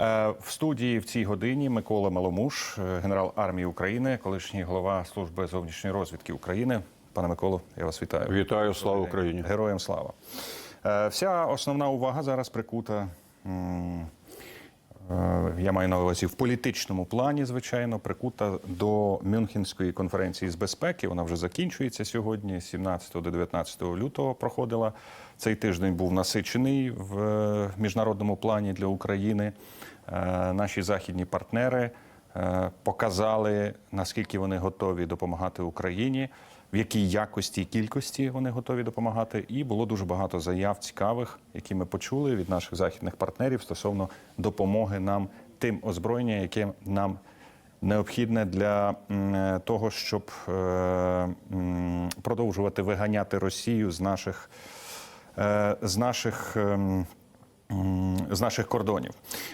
Е, В студії в цій годині Микола Маломуш, е, генерал армії України, колишній голова служби зовнішньої розвідки України. Пане Миколо, я вас вітаю. Вітаю, слава Україні. Героям слава. Е, Вся основна увага зараз прикута. Я маю на увазі в політичному плані, звичайно, прикута до Мюнхенської конференції з безпеки. Вона вже закінчується сьогодні, 17 до 19 лютого проходила. Цей тиждень був насичений в е, міжнародному плані для України. Е, Наші західні партнери е, показали, наскільки вони готові допомагати Україні, в якій якості і кількості вони готові допомагати. І було дуже багато заяв цікавих, які ми почули від наших західних партнерів стосовно допомоги нам тим озброєння, яке нам необхідне для того, щоб продовжувати виганяти Росію з наших з наших. ем, З наших кордонів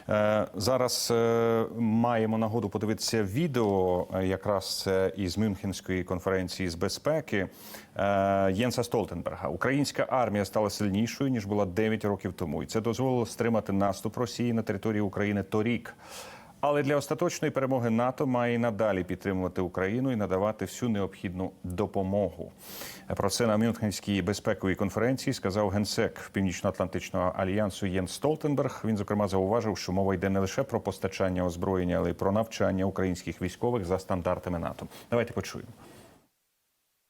Е, зараз е, маємо нагоду подивитися відео, е, якраз із Мюнхенської конференції з безпеки е, Єнса Столтенберга. Українська армія стала сильнішою ніж була 9 років тому, і це дозволило стримати наступ Росії на території України торік. Але для остаточної перемоги НАТО має і надалі підтримувати Україну і надавати всю необхідну допомогу. Про це на Мюнхенській безпековій конференції сказав генсек Північно-Атлантичного альянсу Єн Столтенберг. Він зокрема зауважив, що мова йде не лише про постачання озброєння, але й про навчання українських військових за стандартами НАТО. Давайте почуємо.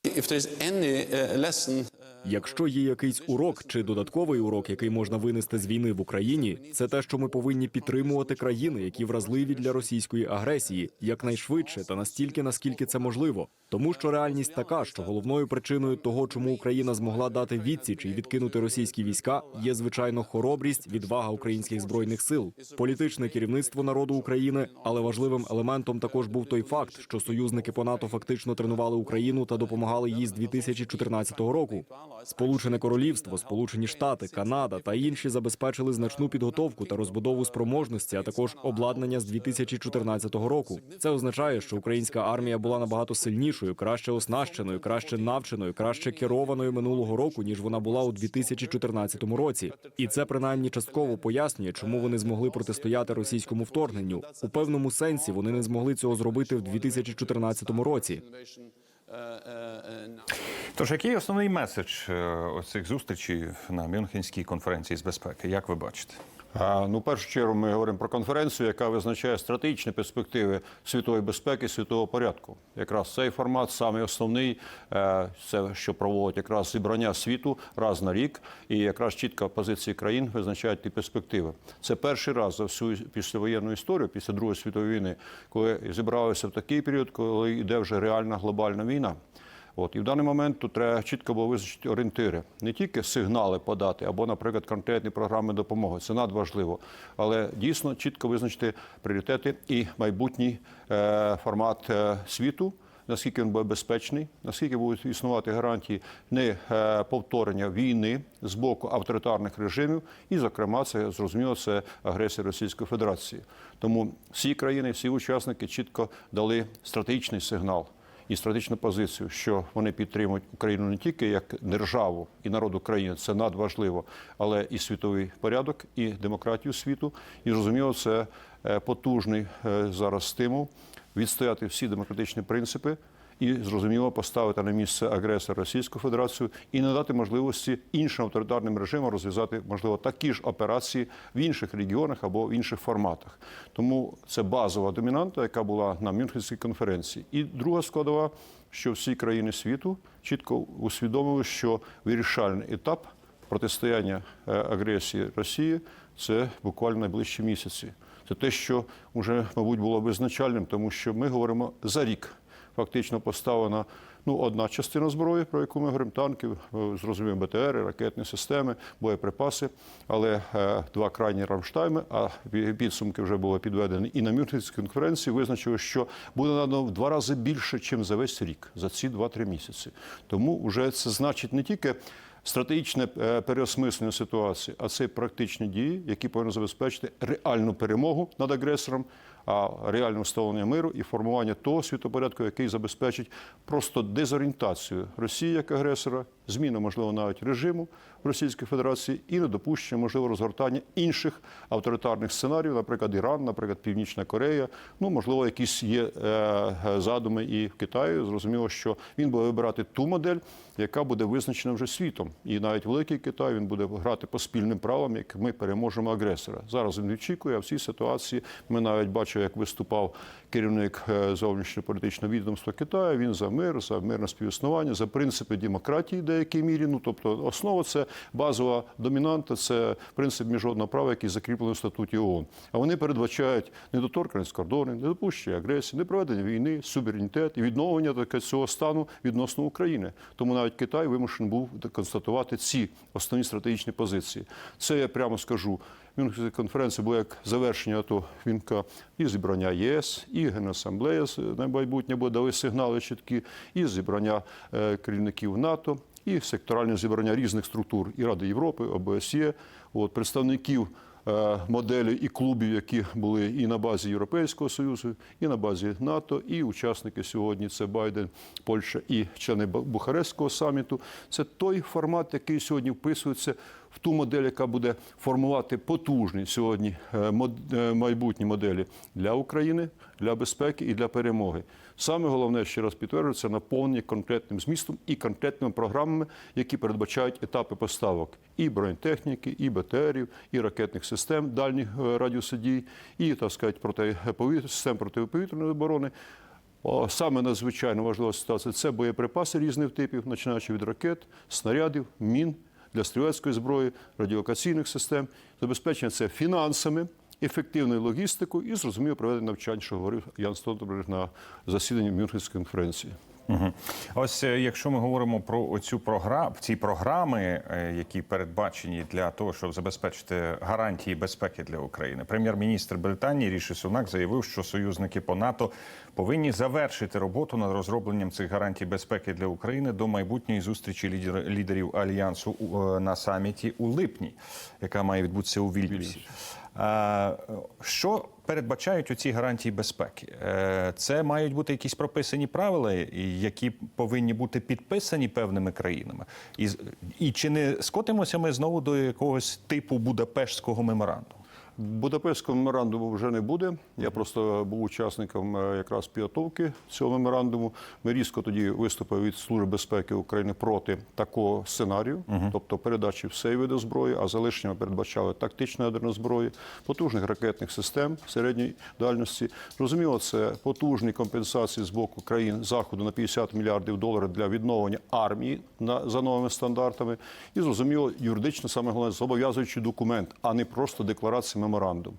If any uh, lesson Якщо є якийсь урок чи додатковий урок, який можна винести з війни в Україні, це те, що ми повинні підтримувати країни, які вразливі для російської агресії, якнайшвидше та настільки, наскільки це можливо. Тому що реальність така, що головною причиною того, чому Україна змогла дати відсіч і відкинути російські війська, є звичайно хоробрість, відвага українських збройних сил, політичне керівництво народу України. Але важливим елементом також був той факт, що союзники по НАТО фактично тренували Україну та допомагали їй з 2014 року. Сполучене Королівство, Сполучені Штати, Канада та інші забезпечили значну підготовку та розбудову спроможності, а також обладнання з 2014 року. Це означає, що українська армія була набагато сильнішою, краще оснащеною, краще навченою, краще керованою минулого року, ніж вона була у 2014 році. І це принаймні частково пояснює, чому вони змогли протистояти російському вторгненню. У певному сенсі вони не змогли цього зробити в 2014 році. Тож, який основний меседж е, оцих зустрічей на Мюнхенській конференції з безпеки? Як ви бачите? Ну, в першу чергу, ми говоримо про конференцію, яка визначає стратегічні перспективи світової безпеки, світового порядку. Якраз цей формат саме основний, е, це що проводить якраз зібрання світу раз на рік, і якраз чітко позиції країн визначають ті перспективи. Це перший раз за всю післявоєнну історію, після Другої світової війни, коли зібралися в такий період, коли йде вже реальна глобальна війна. От і в даний момент тут треба чітко було визначити орієнтири, не тільки сигнали подати, або, наприклад, конкретні програми допомоги. Це надважливо, але дійсно чітко визначити пріоритети і майбутній е, формат е, світу. Наскільки він буде безпечний, наскільки будуть існувати гарантії не е, повторення війни з боку авторитарних режимів, і, зокрема, це зрозуміло, це агресія Російської Федерації. Тому всі країни, всі учасники чітко дали стратегічний сигнал і стратегічну позицію, що вони підтримують Україну не тільки як державу і народ України, це надважливо, але і світовий порядок, і демократію світу. І зрозуміло, це е, потужний е, зараз стимул відстояти всі демократичні принципи. І зрозуміло поставити на місце агресора Російську Федерацію і надати можливості іншим авторитарним режимам розв'язати можливо такі ж операції в інших регіонах або в інших форматах. Тому це базова домінанта, яка була на Мюнхенській конференції. І друга складова, що всі країни світу чітко усвідомили, що вирішальний етап протистояння е, агресії Росії це буквально найближчі місяці. Це те, що вже, мабуть, було визначальним, тому що ми говоримо за рік. Фактично поставлена ну, одна частина зброї, про яку ми говоримо, танки, зрозуміємо БТР, ракетні системи, боєприпаси, але е, два крайні Рамштайми, а підсумки вже були підведені і на Мюнхенській конференції визначили, що буде надано в два рази більше, ніж за весь рік, за ці 2-3 місяці. Тому вже це значить не тільки стратегічне е, переосмислення ситуації, а це практичні дії, які повинні забезпечити реальну перемогу над агресором, а реальне встановлення миру і формування того світопорядку, який забезпечить просто дезорієнтацію Росії як агресора, зміну, можливо, навіть режиму Російської Федерації і недопущення можливо розгортання інших авторитарних сценаріїв, наприклад, Іран, наприклад, Північна Корея. Ну можливо, якісь є е, е, задуми і в Китаї. Зрозуміло, що він буде вибирати ту модель, яка буде визначена вже світом, і навіть великий Китай він буде грати по спільним правилам, як ми переможемо агресора. Зараз він очікує. А в цій ситуації ми навіть бачили, як виступав керівник е, зовнішньополітичного відомства Китаю. Він за мир, за мирне співіснування, за принципи демократії в деякій мірі. Ну тобто, основа це базова домінанта, це принцип міжнародного права, який закріплений в статуті ООН. А вони передбачають недоторканість кордонів, недопущення агресії, непроведення війни, суверенітет і відновлення таке цього стану відносно України. Тому навіть Китай вимушений був констатувати ці основні стратегічні позиції. Це я прямо скажу. Мюнхенська конференція була як завершення То вінка і зібрання ЄС, і Генасамблея на майбутнє, бо дали сигнали чіткі, і зібрання е, керівників НАТО, і секторальне зібрання різних структур і Ради Європи, ОБСЄ, от, представників моделі і клубів, які були і на базі Європейського Союзу, і на базі НАТО, і учасники сьогодні це Байден, Польща і члени Бу- Бухарестського саміту. Це той формат, який сьогодні вписується в ту модель, яка буде формувати потужні сьогодні е, е, майбутні моделі для України, для безпеки і для перемоги. Саме головне, ще раз підтверджую, це наповнення конкретним змістом і конкретними програмами, які передбачають етапи поставок і бронетехніки, і БТРів, і ракетних систем дальніх е, радіусу дій, і так сказати, протиповітря- систем протиповітряної оборони. Саме надзвичайно важлива ситуація це боєприпаси різних типів, починаючи від ракет, снарядів, мін для стрілецької зброї, радіолокаційних систем, забезпечення це фінансами, ефективною логістикою і зрозуміло проведення навчань, що говорив Ян Столтенберг на засіданні Мюнхенської конференції. Угу. Ось е, якщо ми говоримо про оцю програму, ці програми, е, які передбачені для того, щоб забезпечити гарантії безпеки для України, прем'єр-міністр Британії Ріші Сунак заявив, що союзники по НАТО повинні завершити роботу над розробленням цих гарантій безпеки для України до майбутньої зустрічі лідер- лідерів альянсу е, на саміті у липні, яка має відбутися у Вільнюсі. Що передбачають у ці гарантії безпеки? Е, Це мають бути якісь прописані правила, які повинні бути підписані певними країнами. І, і чи не скотимося ми знову до якогось типу Будапештського меморандуму? Будапештського меморандуму вже не буде. Я просто був учасником е, якраз підготовки цього меморандуму. Ми різко тоді виступили від Служби безпеки України проти такого сценарію, тобто передачі всієї виду зброї, а залишення передбачали тактичну ядерну зброю, потужних ракетних систем середньої дальності. Розуміло, це потужні компенсації з боку країн заходу на 50 мільярдів доларів для відновлення армії на за новими стандартами. І зрозуміло, юридично саме головне зобов'язуючий документ, а не просто декларація меморандум.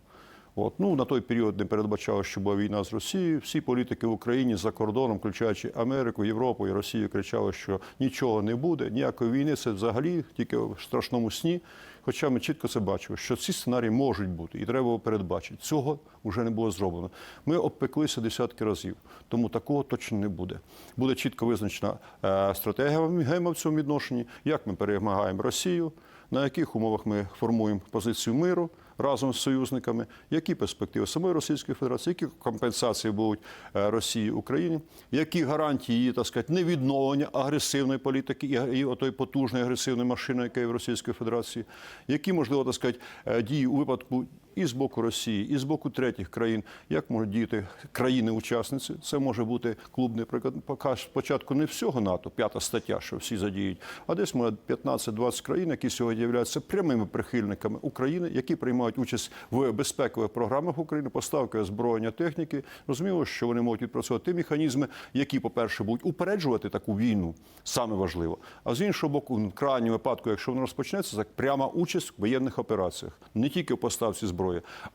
От ну на той період не передбачало, що була війна з Росією. Всі політики в Україні за кордоном, включаючи Америку, Європу і Росію, кричали, що нічого не буде, ніякої війни. Це взагалі тільки в страшному сні. Хоча ми чітко це бачили, що ці сценарії можуть бути, і треба було передбачити. Цього вже не було зроблено. Ми обпеклися десятки разів, тому такого точно не буде. Буде чітко визначена е, стратегія в цьому відношенні, як ми перемагаємо Росію, на яких умовах ми формуємо позицію миру разом з союзниками, які перспективи? Самої Російської Федерації, які компенсації будуть е, Росії Україні, які гарантії її так сказати, невідновлення агресивної політики і, отої потужної агресивної машини, яка є в Російської Федерації, які можливо так сказати, е, дії у випадку. І з боку Росії, і з боку третіх країн, як можуть діяти країни-учасниці. Це може бути клуб, наприклад, поки спочатку не всього НАТО, п'ята стаття, що всі задіють, а десь може 15-20 країн, які сьогодні являються прямими прихильниками України, які приймають участь в безпекових програмах України, поставки озброєння техніки. Розуміло, що вони можуть відпрацьовувати ті механізми, які, по-перше, будуть упереджувати таку війну, саме важливо. А з іншого боку, в крайньому випадку, якщо воно розпочнеться, це пряма участь в воєнних операціях, не тільки в поставці зброї,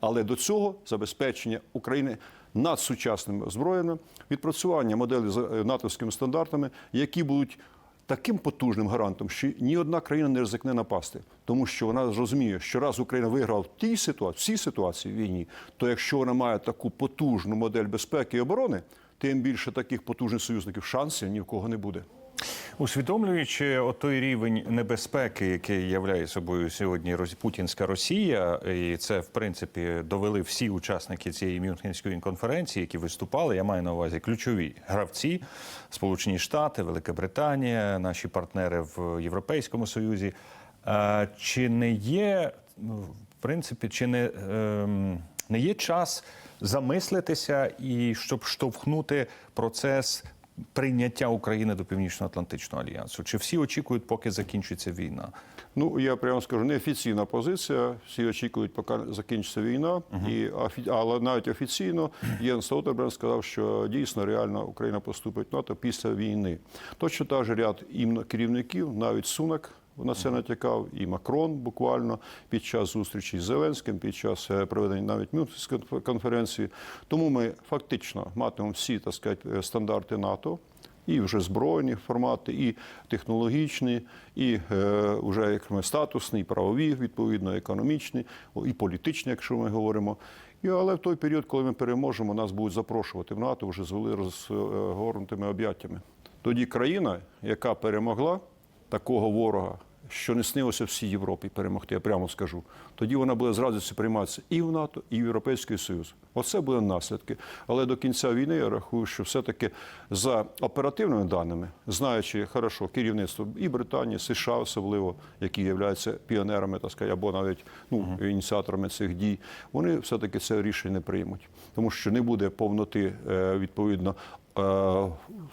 але до цього забезпечення України надсучасними озброєнням, відпрацювання моделі за е, натовськими стандартами, які будуть таким потужним гарантом, що ні одна країна не ризикне напасти, тому що вона розуміє, що раз Україна виграла в тій ситуації, в цій ситуації в війні, то якщо вона має таку потужну модель безпеки і оборони, тим більше таких потужних союзників шансів ні в кого не буде. Усвідомлюючи той рівень небезпеки, який являє собою сьогодні путінська Росія, і це в принципі довели всі учасники цієї Мюнхенської конференції, які виступали. Я маю на увазі ключові гравці, Сполучені Штати, Велика Британія, наші партнери в Європейському Союзі. Е, Чи не є ну, в принципі, чи не, ем, не є час замислитися і щоб штовхнути процес прийняття України до Північно-Атлантичного альянсу? Чи всі очікують, поки закінчиться війна? Ну я прямо скажу, неофіційна позиція. Всі очікують, поки закінчиться війна, і але навіть офіційно Єн Столтенберг сказав, що дійсно реально Україна поступить в НАТО після війни. Точно так же ряд іменно керівників, навіть Сунак. На це натякав і Макрон буквально під час зустрічі з Зеленським, під час е, проведення навіть Мюнхенської конференції. Тому ми фактично матимемо всі так сказати, е, стандарти НАТО і вже збройні формати, і технологічні, і е, вже як ми статусні, і правові, відповідно, економічні, і політичні, якщо ми говоримо. І, але в той період, коли ми переможемо, нас будуть запрошувати в НАТО вже з розгорнутими об'яттями. Тоді країна, яка перемогла такого ворога, що не снилося всій Європі перемогти, я прямо скажу. Тоді вона буде з радістю прийматися і в НАТО, і в Європейський Союз. Оце буде наслідки. Але до кінця війни я рахую, що все-таки за оперативними даними, знаючи хорошо керівництво і Британії, США особливо, які являються піонерами, так сказати, або навіть ну, ініціаторами цих дій, вони все-таки це рішення не приймуть, тому що не буде повноти е, відповідно е,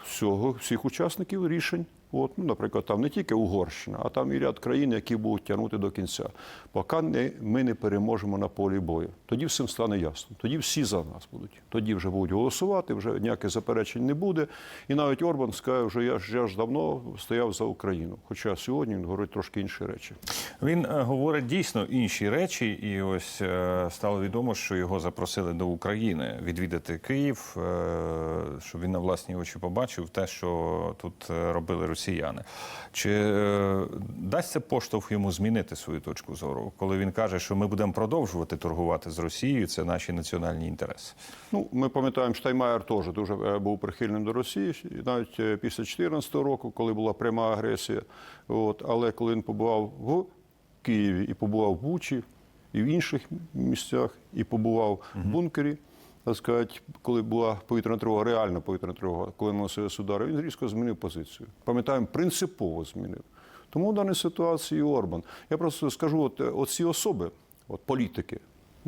всього всіх учасників рішень. От, ну, наприклад, там не тільки Угорщина, а там і ряд країн, які будуть тягнути до кінця. Поки не, ми не переможемо на полі бою. Тоді всім стане ясно. Тоді всі за нас будуть. Тоді вже будуть голосувати, вже ніяких заперечень не буде. І навіть Орбан скаже, вже я ж, я ж давно стояв за Україну. Хоча сьогодні він говорить трошки інші речі. Він е, говорить дійсно інші речі, і ось е, стало відомо, що його запросили до України відвідати Київ, е, щоб він на власні очі побачив те, що тут робили росіяни. Чи е, дасть це поштовх йому змінити свою точку зору, коли він каже, що ми будемо продовжувати торгувати з Росією, це наші національні інтереси? Ну, ми пам'ятаємо, Штайнмаєр теж дуже е, був прихильним до Росії, навіть е, після 2014 року, коли була пряма агресія. От, але коли він побував в Києві і побував в Бучі, і в інших місцях, і побував в бункері, так сказати, коли була повітряна тривога, реальна повітряна тривога, коли наносилися удари, він різко змінив позицію. Пам'ятаємо, принципово змінив. Тому в даній ситуації Орбан. Я просто скажу, от, е, оці особи, от політики,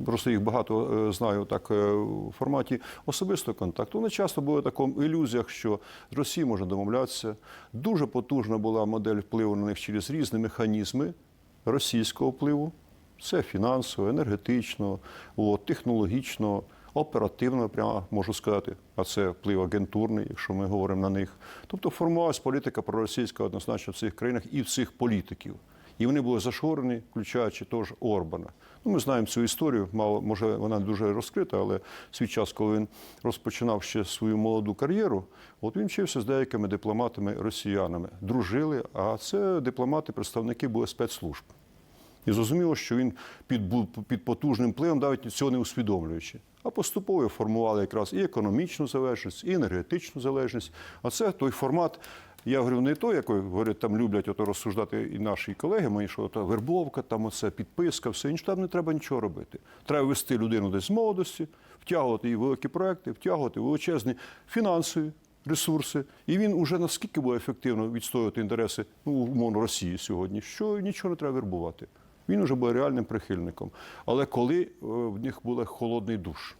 Просто їх багато е, знаю так е, в форматі особистого контакту. Вони часто були в такому ілюзіях, що з Росією можна домовлятися. Дуже потужна була модель впливу на них через різні механізми російського впливу. Це фінансово, енергетично, от, технологічно, оперативно, прямо можу сказати. А це вплив агентурний, якщо ми говоримо на них. Тобто формувалась політика проросійська однозначно в цих країнах і в цих політиків. І вони були зашорені, включаючи теж Орбана. Ну, ми знаємо цю історію. Мало може вона дуже розкрита, але свій час, коли він розпочинав ще свою молоду кар'єру, от він вчився з деякими дипломатами росіянами. Дружили, а це дипломати, представники були спецслужб. І зрозуміло, що він під, під потужним впливом, навіть цього не усвідомлюючи. А поступово формували якраз і економічну залежність, і енергетичну залежність. А це той формат. Я говорю, не той, як говорять, там люблять ото розсуждати і наші колеги мої, що ото вербовка, там оце підписка, все інше. Там не треба нічого робити. Треба вести людину десь з молодості, втягувати її в великі проекти, втягувати величезні фінансові ресурси. І він уже наскільки буде ефективно відстоювати інтереси ну, умовно Росії сьогодні, що нічого не треба вербувати. Він вже буде реальним прихильником. Але коли е, в них буде холодний душ,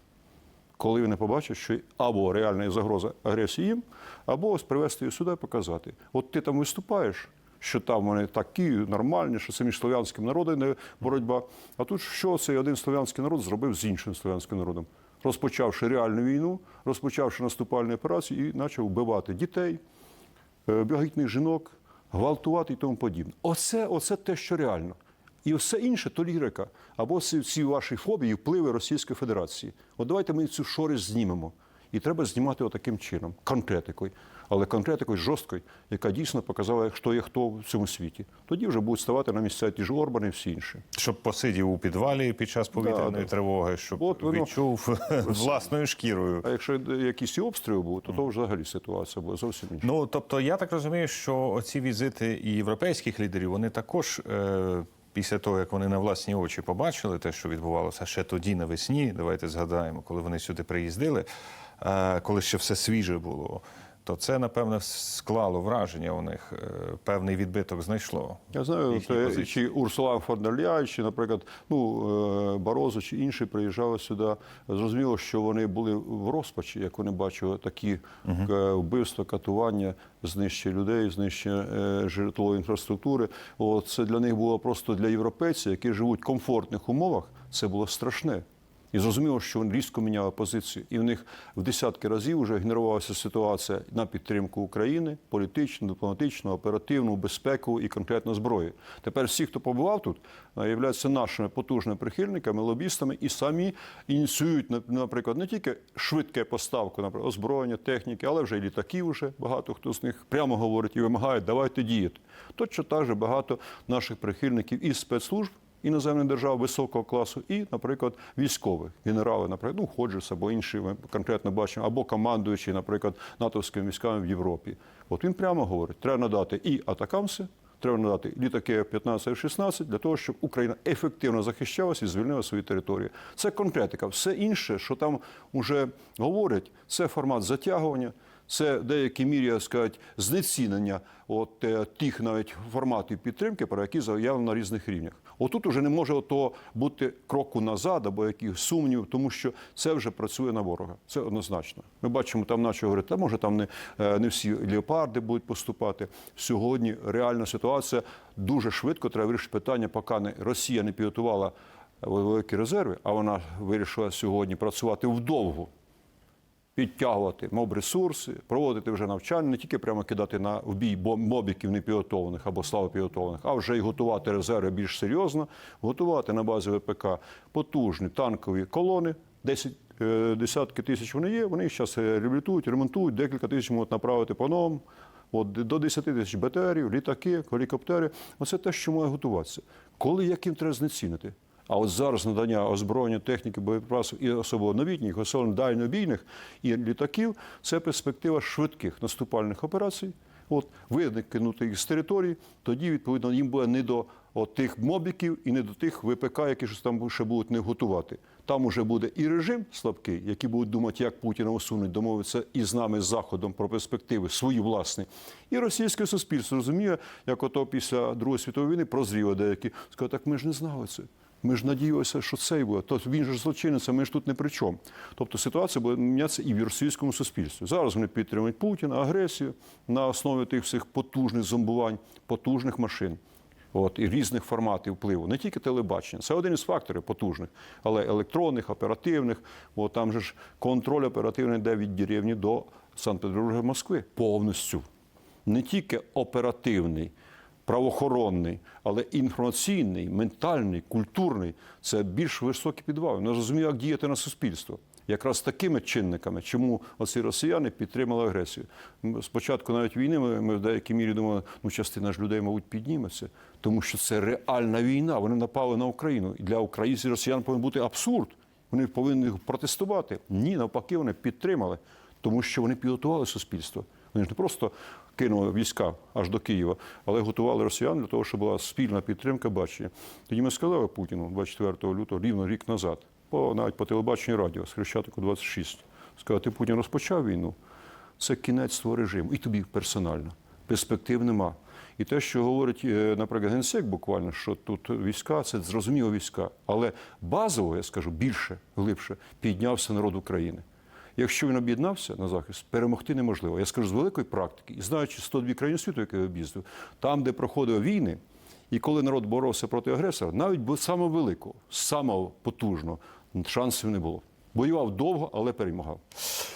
коли вони побачать, що або реальна загроза агресії їм, або ось привезти її сюди і показати. От ти там виступаєш, що там вони такі нормальні, що це між слов'янським народом не боротьба. А тут що цей один слов'янський народ зробив з іншим слов'янським народом? Розпочавши реальну війну, розпочавши наступальні операції і почав вбивати дітей, е, жінок, гвалтувати і тому подібне. Оце, оце те, що реально. І все інше то лірика. Або ці, ці ваші фобії, впливи Російської Федерації. От давайте ми цю шориш знімемо. І треба знімати отаким чином, конкретикою. Але конкретикою жорсткою, яка дійсно показала, хто є хто в цьому світі. Тоді вже будуть ставати на місця ті ж Орбани і всі інші. Щоб посидів у підвалі під час повітряної Да, тривоги, щоб От воно- відчув власною шкірою. А якщо якісь і обстріли будуть, то, то взагалі ситуація буде зовсім інша. Ну тобто, я так розумію, що оці візити і європейських лідерів вони також. Е- Після того, як вони на власні очі побачили те, що відбувалося ще тоді навесні, давайте згадаємо, коли вони сюди приїздили, е, коли ще все свіже було, то це, напевне, склало враження у них, е, певний відбиток знайшло. Я знаю, позиції. чи Урсула фон чи, наприклад, ну, е, Барозо, чи інші приїжджали сюди. Зрозуміло, що вони були в розпачі, як вони бачили такі е, вбивства, катування, знищення людей, знищення е, житлової інфраструктури. От, це для них було просто для європейців, які живуть в комфортних умовах, це було страшне. І зрозуміло, що вони різко міняли позицію. І в них в десятки разів вже генерувалася ситуація на підтримку України, політичну, дипломатичну, оперативну, безпекову і конкретно зброю. Тепер всі, хто побував тут, е, являються нашими потужними прихильниками, лобістами і самі ініціюють, наприклад, не тільки швидке поставку, наприклад, озброєння, техніки, але вже і літаків вже багато хто з них прямо говорить і вимагає, давайте діяти. Точно так же багато наших прихильників із спецслужб іноземних держав високого класу, і, наприклад, військових генерали, наприклад, ну Ходжес або інші ми конкретно бачимо, або командуючі, наприклад, натовськими військами в Європі. От він прямо говорить: треба надати і атакамси. Треба надати літаки F-15 F-16 для того, щоб Україна ефективно захищалася і звільнила свої території. Це конкретика. Все інше, що там вже говорять, це формат затягування, це в деякій мірі, сказати, знецінення от, е, тих навіть форматів підтримки, про які заявлено на різних рівнях. Отут уже не може ото бути кроку назад або якихось сумнівів, тому що це вже працює на ворога. Це однозначно. Ми бачимо, там наче говорять, та може там не, е, не всі леопарди будуть поступати. Сьогодні реальна ситуація дуже швидко треба вирішити питання, поки не Росія не підготувала великі резерви, а вона вирішила сьогодні працювати вдовгу підтягувати моб-ресурси, проводити вже навчання, не тільки прямо кидати на в бій мобіків непідготовлених або слабопідготовлених, а вже й готувати резерви більш серйозно, готувати на базі ВПК потужні танкові колони, 10 е, десятки тисяч вони є, вони зараз реабілітують, ремонтують, декілька тисяч можуть направити по новому. От до 10 тисяч БТРів, літаки, гелікоптери. Оце те, що має готуватися. Коли яким треба знецінити? А от зараз надання озброєння техніки, боєприпасів і особливо новітніх, особливо дальнобійних і літаків це перспектива швидких наступальних операцій. От виникнути їх з території, тоді відповідно їм буде не до от тих мобіків і не до тих ВПК, які щось там ще будуть не готувати. Там уже буде і режим слабкий, який будуть думати, як Путіна усунуть, домовитися і з нами з Заходом про перспективи свої власні. І російське суспільство розуміє, як ото після Другої світової війни прозріло деякі. Сказали, так ми ж не знали це. Ми ж надіялися, що це й буде. Тобто він ж злочинець, ми ж тут не при чому. Тобто ситуація буде мінятися і в російському суспільстві. Зараз вони підтримують Путіна, агресію на основі тих всіх потужних зомбувань, потужних машин. От, і різних форматів впливу, не тільки телебачення. Це один із факторів потужних, але електронних, оперативних. От там же ж контроль оперативний йде від деревні до Санкт-Петербурга Москви повністю. Не тільки оперативний, правоохоронний, але інформаційний, ментальний, культурний це більш високі підвали. Не розумію, як діяти на суспільство. Якраз такими чинниками, чому оці росіяни підтримали агресію. Спочатку навіть війни ми, ми в деякій мірі думали, ну частина ж людей, мабуть, підніметься, тому що це реальна війна. Вони напали на Україну. І для українців і росіян повинен бути абсурд. Вони повинні протестувати. Ні, навпаки, вони підтримали, тому що вони підготували суспільство. Вони ж не просто кинули війська аж до Києва, але готували росіян для того, щоб була спільна підтримка бачення. Тоді ми сказали Путіну 24 лютого, рівно рік назад, по навіть по телебаченню радіо з Хрещатику 26. Сказати, Путін розпочав війну. Це кінець твого режиму, і тобі персонально. Перспектив нема. І те, що говорить, е, наприклад, генсек, буквально, що тут війська, це зрозуміло війська. Але базово, я скажу, більше, глибше піднявся народ України. Якщо він об'єднався на захист, перемогти неможливо. Я скажу з великої практики, і знаючи 102 країни світу, які я об'їздив, там, де проходили війни, і коли народ боровся проти агресора, навіть самого великого, самого потужного, шансів не було. Воював довго, але перемагав.